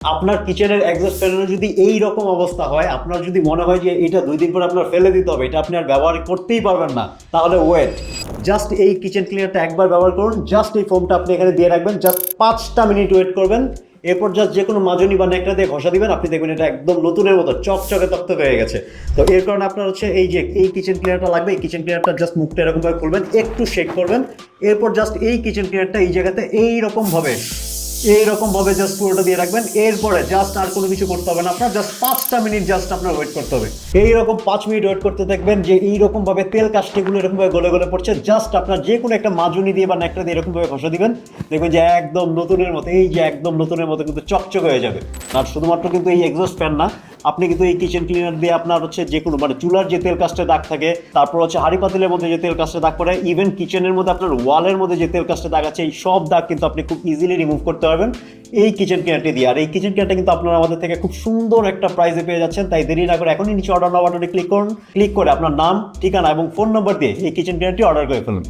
আপনার কিচেনের এক্সস্ট ফ্যানের যদি এই রকম অবস্থা হয়, আপনার যদি মনে হয় যে এটা দুই দিন পর আপনার ফেলে দিতে হবে, এটা আপনি আর ব্যবহার করতেই পারবেন না, তাহলে ওয়েট জাস্ট এই কিচেন ক্লিনারটা একবার ব্যবহার করুন জাস্ট এই ফোমটা আপনি এখানে দিয়ে রাখবেন জাস্ট পাঁচটা মিনিট ওয়েট করবেন, এরপর জাস্ট যে কোনো মাজনি বা নেকড়া দিয়ে ঘষা দিবেন, আপনি দেখবেন এটা একদম নতুনের মতো চকচকে তক্ত হয়ে গেছে। তো এর কারণে আপনার হচ্ছে এই যে, এই কিচেন ক্লিনারটা লাগবে, এই কিচেন ক্লিনারটা জাস্ট মুখটা এরকমভাবে খুলবেন, একটু শেক করবেন, এরপর জাস্ট এই কিচেন ক্লিনারটা এই জায়গাতে এইরকমভাবে এইরকম ভাবে জাস্ট পুরোটা দিয়ে রাখবেন। এরপরে জাস্ট আর কোনো কিছু করতে হবে না আপনার জাস্ট পাঁচটা মিনিট জাস্ট আপনার ওয়েট করতে হবে। এইরকম পাঁচ মিনিট ওয়েট করতে দেখবেন যে এইরকম ভাবে তেল কাস্টিগুলো এরকম ভাবে গলে গলে পড়ছে জাস্ট আপনার যে কোনো একটা মাজুনি দিয়ে বা একটা দিয়ে এরকম ভাবে ঘষে দিবেন। দেখবেন যে একদম নতুনের মতো, এই যে একদম নতুনের মতো কিন্তু চকচক হয়ে যাবে। আর শুধুমাত্র কিন্তু এই এক্সস্ট ফ্যান না আপনি কিন্তু এই কিচেন ক্লিনার দিয়ে আপনার হচ্ছে যে কোনো মানে চুলার যে তেল কাস্টে দাগ থাকে, তারপর হচ্ছে হাড়ি পাতিলের মধ্যে যে তেল কাস্টে দাগ পড়ে ইভেন কিচেনের মধ্যে আপনার ওয়ালের মধ্যে যে তেল কাস্টে দাগ আছে, এই সব দাগ কিন্তু আপনি খুব ইজিলি রিমুভ করতে পারবেন। এই কিচেন ক্লিনারটি দিয়ে। আর এই কিচেন ক্লিনারটা কিন্তু আপনারা আমাদের থেকে খুব সুন্দর একটা প্রাইজে পেয়ে যাচ্ছেন, তাই দেরি না করে এখনই নিচে অর্ডার নাও বাটনে ক্লিক করুন। ক্লিক করে আপনার নাম, ঠিকানা এবং ফোন নম্বর দিয়ে এই কিচেন ক্লিনারটি অর্ডার করে ফেলুন।